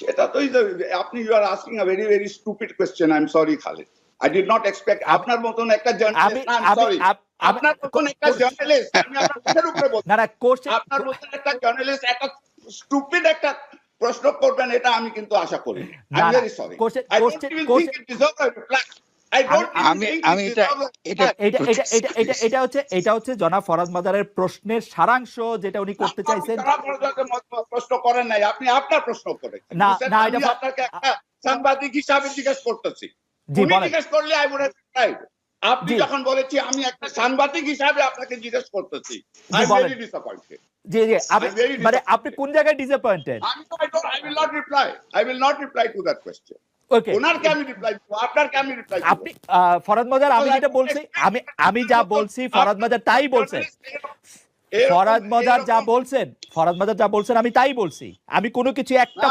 সেটা তো আপনি you are asking a very very stupid question I am sorry Khaled I did not expect আপনার মতন একটা জার্নালিস্ট সরি আপনার মতন একটা জার্নালিস্ট আমি আপনার উপরে বলছি। না না কোশ্চেন আপনার মতন একটা জার্নালিস্ট একটা স্টুপিড একটা প্রশ্ন করবেন এটা আমি কিন্তু আশা করি। I am very sorry question I don't আমি আপনি একটা সাংবাদিক হিসাবে আপনাকে জিজ্ঞেস করতেছি। মানে আপনি কোন জায়গায় reply I not reply okay ওনারকে আমি রিপ্লাই দিব আপনারকে আমি রিপ্লাই আপনি আহ, ফরাদ মাজার আমি যেটা বলছি আমি আমি যা বলছি ফরাদ মাজার তাই বলছেন। ফরাদ মাজার যা বলছেন ফরাদ মাজার যা বলছেন আমি তাই বলছি। আমি কোনো কিছু একটা